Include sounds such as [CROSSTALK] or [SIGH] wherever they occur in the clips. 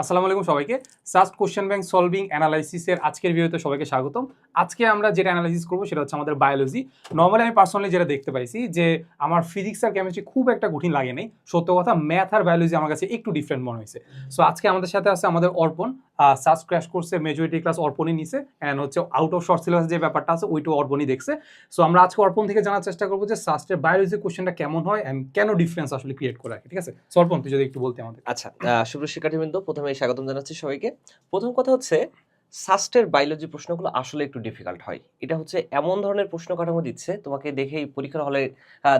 আসসালামু আলাইকুম সবাইকে। সাস্ট কোশ্চেন ব্যাংক সলভিং অ্যানালাইসিসের আজকের ভিডিওতে সবাইকে স্বাগতম। আজকে আমরা যেটা অ্যানালাইসিস করব সেটা হচ্ছে আমাদের বায়োলজি নর্মালি আমি পার্সোনালি যেটা দেখতে পাইছি যে আমার ফিজিক্স আর কেমিস্ট্রি খুব একটা কঠিন লাগে নেই। সত্য কথা ম্যাথ আর বায়োলজি আমার কাছে একটু ডিফারেন্ট মনে হয়েছে। সো আজকে আমাদের সাথে আছে আমাদের অর্পণ। সাস্ট ক্র্যাশ করছে মেজরিটি ক্লাস অর্পণই নিছে অ্যান্ড হচ্ছে আউট অফ শর্ট সিলেবাস যে ব্যাপারটা আছে ওইটাও অর্পণই দেখছে। সো আমরা আজকে অর্পণ থেকে জানার চেষ্টা করব যে সাস্টের বায়োলজি কোশ্চেনটা কেমন হয় অ্যান্ড কেন ডিফারেন্স আসলে ক্রিয়েট করে রাখে ঠিক আছে? অর্পণ, তুই যদি একটু বলতে আমাদের। আচ্ছা শুভ শিক্ষার্থীবৃন্দ, প্রথমে স্বাগতম জানাচ্ছি সবাইকে। প্রথম কথা হচ্ছে সাস্টের বায়োলজি প্রশ্নগুলো আসলে একটু ডিফিকাল্ট হয়। এটা হচ্ছে এমন ধরনের প্রশ্ন কাঠামো দিচ্ছে, তোমাকে দেখেই পরীক্ষার হলে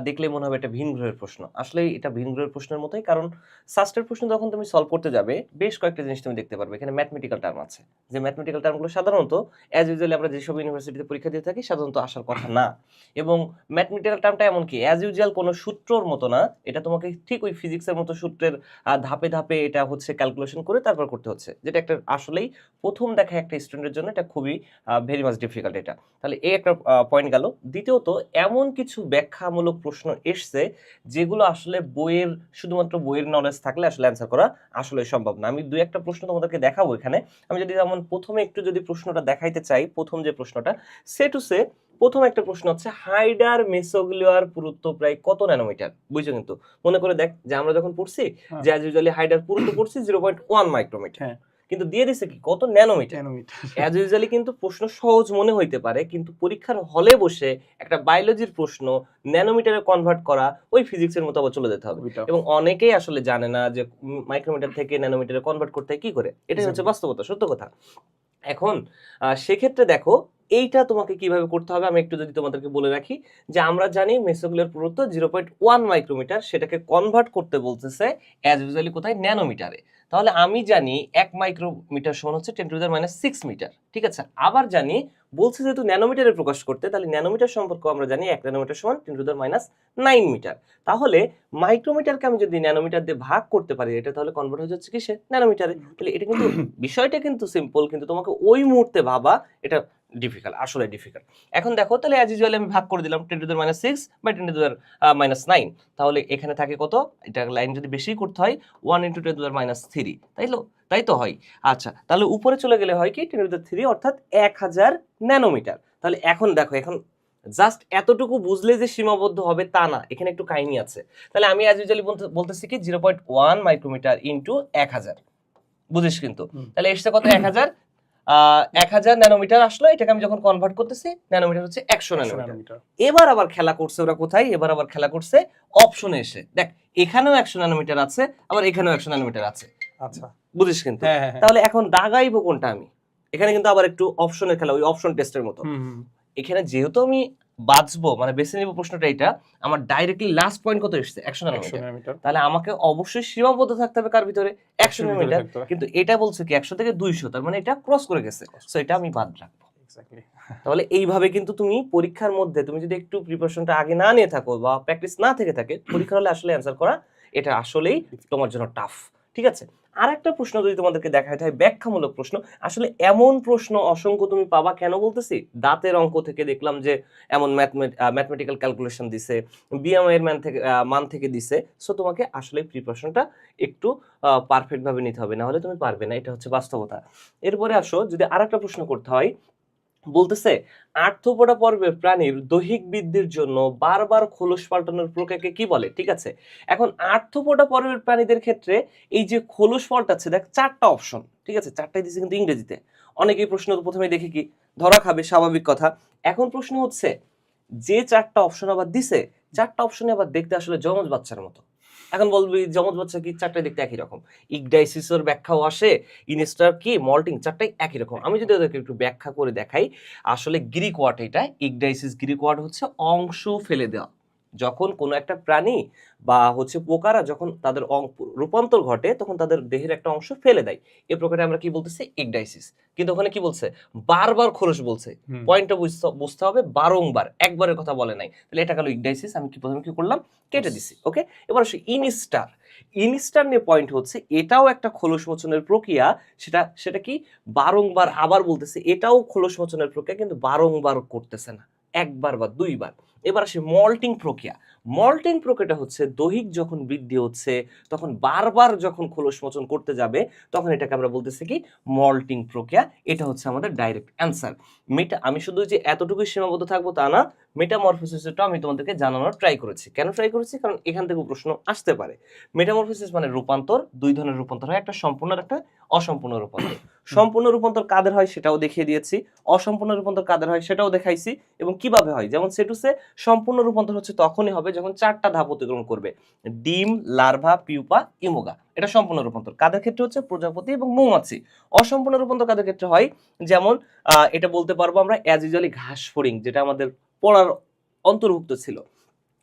দেখলে মনে হবে এটা ভিন গ্রহের প্রশ্ন। আসলে এটা ভিন গ্রহের প্রশ্নের মতোই, কারণ সাস্টের প্রশ্ন যখন তুমি সলভ করতে যাবে, বেশ কয়েকটা জিনিস তুমি দেখতে পারবে। এখানে ম্যাথমেটিক্যাল টার্ম আছে। যে ম্যাথমেটিক্যাল টার্মগুলো সাধারণত অ্যাজ ইউজুয়ালি আমরা যেসব ইউনিভার্সিটিতে পরীক্ষা দিয়ে থাকি, সাধারণত আসার কথা না। এবং ম্যাথমেটিক্যাল টার্মটা এমন কি অ্যাজ ইউজুয়াল কোনো সূত্রর মতো না, এটা তোমাকে ঠিক ওই ফিজিক্সের মতো সূত্রের ধাপে ধাপে এটা হচ্ছে ক্যালকুলেশন করে তারপর করতে হচ্ছে। যেটা একটা আসলেই প্রথম দেখা একটা স্টুডেন্টের জন্য এটা খুবই ভেরি মাচ ডিফিকাল্ট এটা। তাহলে এই একটা পয়েন্ট গেল। দ্বিতীয়ত এমন কিছু ব্যাখ্যামূলক প্রশ্ন এসছে যেগুলো আসলে বইয়ের শুধুমাত্র বইয়ের নলেজ থাকলে আসলে অ্যান্সার করা আসলে সম্ভব না। আমি দুই একটা প্রশ্ন তোমাদেরকে দেখাবো এখানে। আমি যদি যেমন প্রথমে একটু যদি প্রশ্নটা দেখাইতে চাই প্রথম যে প্রশ্নটা সে টু সে প্রথম একটা প্রশ্ন হচ্ছে হাইডার মেসোগ্লিয়ার পুরুত্ব প্রায় কত ন্যানোমিটার বুঝছ কিন্তু? মনে করে দেখ যে আমরা যখন পড়ছি হ্যাঁ। যে ইউজুয়ালি হাইডার পুরুত্ব পড়ছি জিরো পয়েন্ট ওয়ান মাইক্রোমিটার। কিন্তু দিয়ে দিছে কি? কত ন্যানোমিটার? ন্যানোমিটার। অ্যাজ ইউজুয়ালি কিন্তু প্রশ্ন সহজ মনে হইতে পারে কিন্তু পরীক্ষার হলে বসে একটা বায়োলজির প্রশ্ন ন্যানোমিটারে কনভার্ট করা ওই ফিজিক্সের মতো আবার চলে যেতে হবে। এবং অনেকেই আসলে জানে না যে মাইক্রোমিটার থেকে ন্যানোমিটারে কনভার্ট করতে কি করে? এটাই হচ্ছে বাস্তবতা সত্য কথা। এখন আহ, সেক্ষেত্রে দেখো এইটা তোমাকে কীভাবে করতে হবে আমি একটু যদি তোমাদেরকে বলে রাখি যে আমরা জানি মেসোগুলার পুরুত্ব জিরো পয়েন্ট ওয়ান মাইক্রোমিটার সেটাকে কনভার্ট করতে বলতেছে অ্যাজ ইউজুয়ালি কোথায় ন্যানোমিটারে। তাহলে আমি জানি এক মাইক্রোমিটার সমান হচ্ছে ten to minus six metre ঠিক আছে? আবার জানি বলছে যেহেতু ন্যানোমিটারে প্রকাশ করতে তাহলে ন্যানোমিটার সম্পর্ক আমরা জানি এক ন্যানোমিটার সমান ten to minus nine metre তাহলে মাইক্রোমিটারকে আমি যদি ন্যানোমিটার দিয়ে ভাগ করতে পারি এটা তাহলে কনভার্ট হয়ে যাচ্ছে কিসে? ন্যানোমিটারে। তাহলে এটা কিন্তু [COUGHS] বিষয়টা কিন্তু সিম্পল কিন্তু তোমাকে ওই মুহূর্তে ভাবা এটা ডিফিকাল্ট আসলে ডিফিকাল্ট এখন দেখো তাহলে অ্যাজ ইউজুয়ালি আমি ভাগ করে দিলাম ten to minus six by ten to minus nine তাহলে এখানে থাকে কত? এটা লাইন যদি বেশি করতে হয় one into ten to minus three তাই তো তাই তো হয়। আচ্ছা তাহলে উপরে চলে গেলে হয় কি? টেন টু থ্রি অর্থাৎ এক হাজার ন্যানোমিটার তাহলে এখন দেখো এখন জাস্ট এতটুকু বুঝলে যে সীমাবদ্ধ হবে তা না এখানে একটু কাহিনী আছে। তাহলে আমি অ্যাজ ইউজুয়ালি বলতেছি কি? Zero point one micrometre into এক হাজার। বুঝিস কিন্তু? তাহলে এসছে কত? এক হাজার এক হাজার ন্যানোমিটার আসলো এটাকে আমি যখন কনভার্ট করতেছি ন্যানোমিটার হচ্ছে একশো ন্যানোমিটার। এবার আবার খেলা করছে ওরা কোথায়? এবার আবার খেলা করছে অপশনে এসে। দেখ এখানেও একশো ন্যানোমিটার আছে আবার এখানেও একশো ন্যানোমিটার আছে। আচ্ছা। বুঝিস কিন্তু? হ্যাঁ হ্যাঁ হ্যাঁ। তাহলে এখন দাগাইবো কোনটা আমি? এখানে কিন্তু আবার একটু অপশনের খেলা ওই অপশন টেস্টের মতো। এখানে যেহেতু আমি বাঁচবো মানে বেছে নিব প্রশ্নটা এটা আমার ডাইরেক্টলি লাস্ট পয়েন্ট কত এসছে? একশো ন্যানোমিটার তাহলে আমাকে অবশ্যই সীমাবদ্ধ থাকতে হবে কার ভিতরে? একশো ন্যানোমিটার কিন্তু এটা বলছে কি একশো থেকে দুইশো তার মানে এটা ক্রস করে গেছে। সো এটা আমি বাদ রাখব। তাহলে এইভাবে কিন্তু তুমি পরীক্ষার মধ্যে তুমি যদি একটু প্রিপারেশনটা আগে না নিয়ে থাকো বা প্র্যাকটিস না থেকে থাকে পরীক্ষার হলে আসলে অ্যান্সার করা এটা আসলেই তোমার জন্য টাফ ঠিক আছে? আর একটা প্রশ্ন যদি তোমাদেরকে দেখায় হয় ব্যাখ্যামূলক প্রশ্ন। আসলে এমন প্রশ্ন অসংখ্য তুমি পাবা, কেন বলতেছি? দাঁতের অঙ্ক থেকে দেখলাম যে এমন ম্যাথমেটিক্যাল ক্যালকুলেশন দিছে বিএমআইয়ের এর মান থেকে মান থেকে দিছে। সো তোমাকে আসলে প্রিপারেশনটা একটু পারফেক্টভাবে নিতে হবে। না হলে তুমি পারবে না, এটা হচ্ছে বাস্তবতা। এরপরে আসো, যদি আর একটা প্রশ্ন করতে হয় বলতেছে আর্থপোডা পর্বের প্রাণীর দৈহিক বৃদ্ধির জন্য বারবার খোলস পাল্টানোর প্রক্রিয়াকে কি বলে? ঠিক আছে? এখন আর্থপোডা পর্বের প্রাণীদের ক্ষেত্রে এই যে খোলস পাল্টাচ্ছে, দেখ চারটা অপশন ঠিক আছে? চারটাই দিচ্ছে কিন্তু ইংরেজিতে। অনেকেই প্রশ্ন প্রথমে দেখে কি? ধরা খাবে, স্বাভাবিক কথা। এখন প্রশ্ন হচ্ছে, যে চারটা অপশন আবার দিছে, চারটা অপশনে আবার দেখতে আসলে জমজ বাচ্চার মতো। এখন বলবি যমজ বাচ্চা কি, চারটাই দেখতে একই রকম। ইগডাইসিসের ব্যাখ্যাও আসে, ইনস্টার কি, মল্টিং, চারটাই একই রকম। আমি যদি ওদেরকে একটু ব্যাখ্যা করে দেখাই, আসলে গ্রিক ওয়ার্ড এটা, ইগডাইসিস গ্রিক ওয়ার্ড হচ্ছে অংশ ফেলে দেওয়া। যখন কোনো একটা প্রাণী বা হচ্ছে পোকারা যখন তাদের রূপান্তর ঘটে তখন তাদের দেহের একটা অংশ ফেলে দেয়। এই প্রকারে আমরা কি বলতেছি? ইগডাইসিস কিন্তু ওখানে কি বলছে? বারবার খোলস বলছে। পয়েন্টটা বুঝতে বুঝতে হবে বারংবার। একবারের কথা বলে নাই। তাহলে এটা গেল ইগডাইসিস আমি কি প্রথমে কি করলাম? কেটে দিছি ওকে এবার আসি ইনস্টার ইনস্টার নিয়ে পয়েন্ট হচ্ছে এটাও একটা খোলস মোচনের প্রক্রিয়া। সেটা সেটা কি? বারংবার আবার বলতেছে এটাও খোলস মোচনের প্রক্রিয়া কিন্তু বারংবার করতেছে না। একবার বা দুইবার। এবার আসে মল্টিং প্রক্রিয়া। মল্টিং প্রক্রিয়াটা হচ্ছে দৈহিক যখন বৃদ্ধি হচ্ছে, তখন বারবার যখন খোলস মোচন করতে যাবে, তখন এটাকে আমরা বলতেছি কি মল্টিং প্রক্রিয়া। এটা হচ্ছে আমাদের ডাইরেক্ট অ্যান্সার মেটা আমি শুধু যে এতটুকুই সীমাবদ্ধ থাকব তা না মেটামরফোসিসটা আমি তোমাদেরকে জানানোর ট্রাই করেছি। কেন ট্রাই করেছি? কারণ এখান থেকে প্রশ্ন আসতে পারে। মেটামরফোসিস মানে রূপান্তর, দুই ধরনের রূপান্তর হয়, একটা সম্পূর্ণ একটা অসম্পূর্ণ রূপান্তর। সম্পূর্ণ রূপান্তর কাদের হয় সেটাও দেখিয়ে দিয়েছি, অসম্পূর্ণ রূপান্তর কাদের হয় সেটাও দেখাইছি এবং কীভাবে হয়? যেমন সেটুসে সম্পূর্ণ রূপান্তর হচ্ছে তখনই হবে যখন চারটা ধাপ অতিক্রম করবে, ডিম, লার্ভা, পিউপা, ইমোগা। এটা সম্পূর্ণ রূপান্তর। কাদের ক্ষেত্রে হচ্ছে? প্রজাপতি এবং মৌমাছি। অসম্পূর্ণ রূপান্তর কাদের ক্ষেত্রে হয়? যেমন এটা বলতে পারব আমরা অ্যাজ ইউজুয়ালি ঘাস ফড়িং যেটা আমাদের পড়ার অন্তর্ভুক্ত ছিল।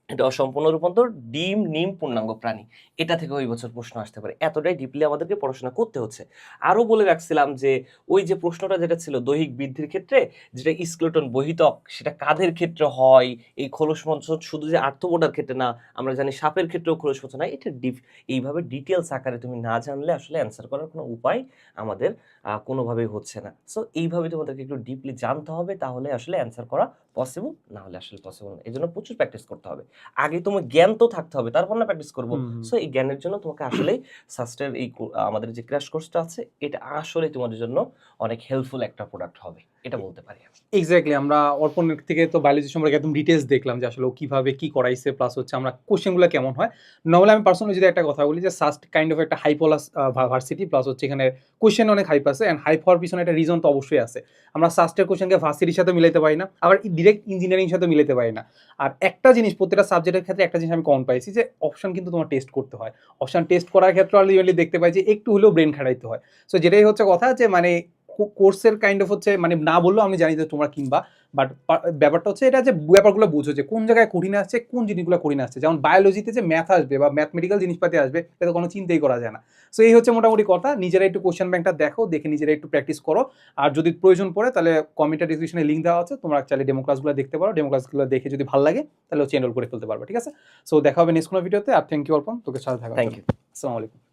এটা অসম্পূর্ণ রূপান্তর, ডিম, নিম, পূর্ণাঙ্গ প্রাণী। এটা থেকে ওই বছর প্রশ্ন আসতে পারে। এতটাই ডিপলি আমাদেরকে পড়াশোনা করতে হচ্ছে। আরও বলে রাখছিলাম যে, ওই যে প্রশ্নটা যেটা ছিল দৈহিক বৃদ্ধির ক্ষেত্রে, যেটা স্কেলেটন বহিতক, সেটা কাদের ক্ষেত্রে হয়, এই খোলস মঞ্চন শুধু যে আর্থবোডার ক্ষেত্রে না, আমরা জানি সাপের ক্ষেত্রেও খোলস মঞ্চন হয় এটা ডিপ এইভাবে ডিটেলস আকারে তুমি না জানলে আসলে অ্যান্সার করার কোনো উপায় আমাদের কোনোভাবেই হচ্ছে না। সো এইভাবে তোমাদেরকে একটু ডিপলি জানতে হবে, তাহলে আসলে অ্যান্সার করা পসিবল না হলে আসলে পসিবল না। এই জন্য প্রচুর প্র্যাকটিস করতে হবে। আগে তোমার জ্ঞান তো থাকতে হবে তারপর না প্র্যাকটিস করব। সো এই জ্ঞানের জন্য তোমাকে আসলে সাস্টের এই আমাদের যে ক্র্যাশ কোর্সটা আছে এটা আসলে তোমাদের জন্য অনেক হেল্পফুল একটা প্রোডাক্ট হবে। এটা বলতে পারি এক্স্যাক্টলি আমরা অর্পণের থেকে তো বায়োলজি সম্পর্কে একদম ডিটেলস দেখলাম যে আসলে কীভাবে কি করাইছে প্লাস হচ্ছে আমরা কোশ্চেনগুলো কেমন হয়। নর্মালি আমি পার্সোনালি যদি একটা কথা বলি যে সাস্ট কাইন্ড অফ একটা হাইপোলাস ভার্সিটি প্লাস হচ্ছে এখানে কোশ্চেন অনেক হাইপ আছে অ্যান্ড হাইপ হওয়ার পিছনে একটা রিজন তো অবশ্যই আছে। আমরা সাস্টের কোশ্চেনকে ভার্সিটির সাথে মিলাতে পারি না, আবার ডিরেক্ট ইঞ্জিনিয়ারিং সাথে মিলাতে পারি না। আর একটা জিনিস, প্রত্যেকটা সাবজেক্টের ক্ষেত্রে একটা জিনিস আমি কমন পাইছি যে অপশন কিন্তু তোমার টেস্ট করতে হয়। অপশন টেস্ট করার ক্ষেত্রে আলটিমেটলি দেখতে পাই যে একটু হলেও ব্রেন খাটাইতে হয়। সো যেটাই হচ্ছে কথা যে মানে কোর্সের কাইন্ড অফ হচ্ছে মানে না বললেও আমি জানি যে তোমরা কিনবা বাট ব্যাপারটা হচ্ছে এটা যে ব্যাপারগুলো বুঝো যে কোন জায়গায় কঠিন আসছে কোন জিনিসগুলো কঠিন আসছে। যেমন বায়োলজিতে যে ম্যাথ আসবে বা ম্যাথমেটিক্যাল জিনিসপাতি আসবে এটা কোনো চিন্তাই করা যায় না। সো এই হচ্ছে মোটামুটি কথা নিজেরা একটু কোশ্চেন ব্যাংকটা দেখো দেখে নিজেরা একটু প্র্যাকটিস করো। আর যদি প্রয়োজন পড়ে তাহলে কমেন্টের ডিসক্রিপশনে লিঙ্ক দেওয়া আছে তোমরা চাইলে ডেমো ক্লাসগুলো দেখতে পারো। ডেমো ক্লাসগুলো দেখে যদি ভালো লাগে তাহলে হচ্ছে এনরোল করে ফেলতে পারবে ঠিক আছে? সো দেখা হবে নেক্সট কোনো ভিডিওতে আর থ্যাংক ইউ অর্পণ। তোকে সাথে থাকা থ্যাংক ইউ আসসালামু আলাইকুম।